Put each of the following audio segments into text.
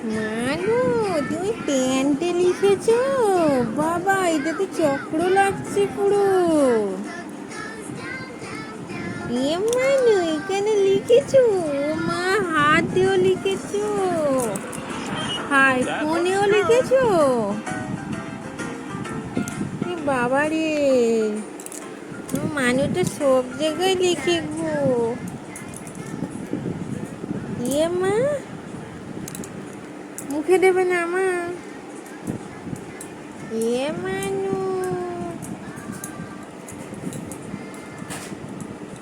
মাগো তুমি প্যান্টে লিখেছো? বাবা, এটা তো চক্র লাগছে পুরো। এ মানু এখানে লিখেছো? মা হাতেও লিখেছো। হাই, ফোনেও লিখেছো? বাবা রে মানু তো সব জায়গায় লিখে গো। ইয়ে মা মুখে দেবে না, মা। এ মানু।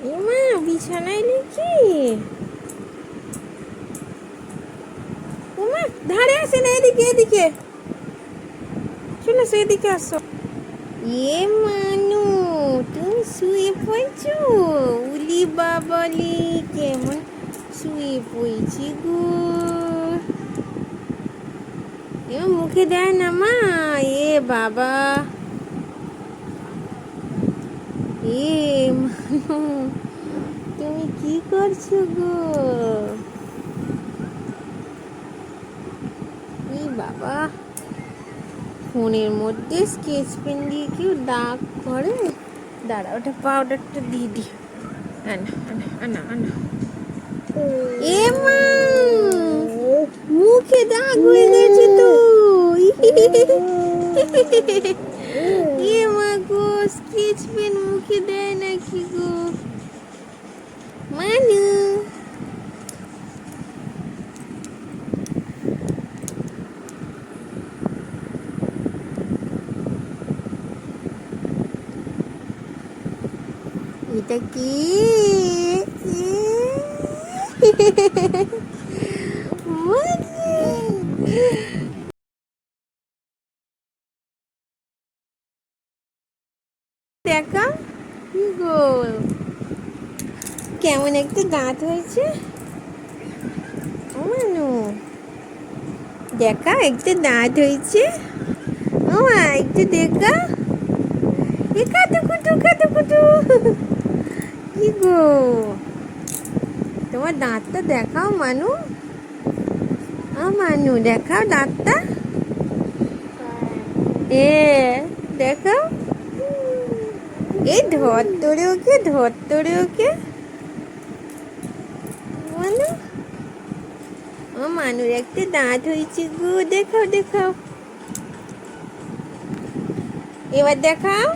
এ মা, বিছানায় লিখি। ও মা, ধারে আসে না এদিকে এদিকে? চলে আসো এদিকে আসো। এ মানু, তুমি শুয়ে পড়ছো? উলি বাবালি, কেমন শুয়ে পড়ছি গো? মুখে দেয় না মা এ বাবা এ মানু তুমি কি করছ গো? এ বাবা ফোনের মধ্যে স্কেচ পেন দিয়ে কেউ দাগ করে? দাঁড়া ওটা পাউডারটা দিয়ে দি। আনা আনা আনা আনা। এ মা মুখে দাগ হয়ে এ মা গো স্কেচ পেন মুখে দেয় নাকি গো? মানু। এটা কি? দেখা কি গো? কেমন একটা দাঁত হয়েছে। মানু। দেখা, একটা দাঁত হয়েছে। ও একটু দেখা। এ কাটু কুটু। কি গো? তোমার দাঁতটা দেখাও মানু। মানু, দেখাও দাঁতটা। এ, দেখাও। এই ধর তোরে ওকে ধর তোরে ওকে মানু, ও মানুর একটা দাঁত হয়েছে গো, দেখাও দেখাও। এবার দেখাও।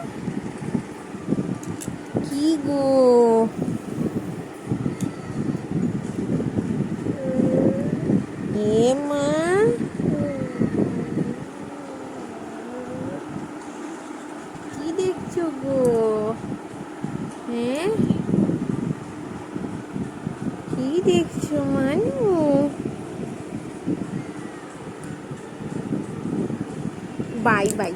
কি গো এ মা কি দেখছ গো হ্যাঁ? কি দেখছ মানু? Bye bye.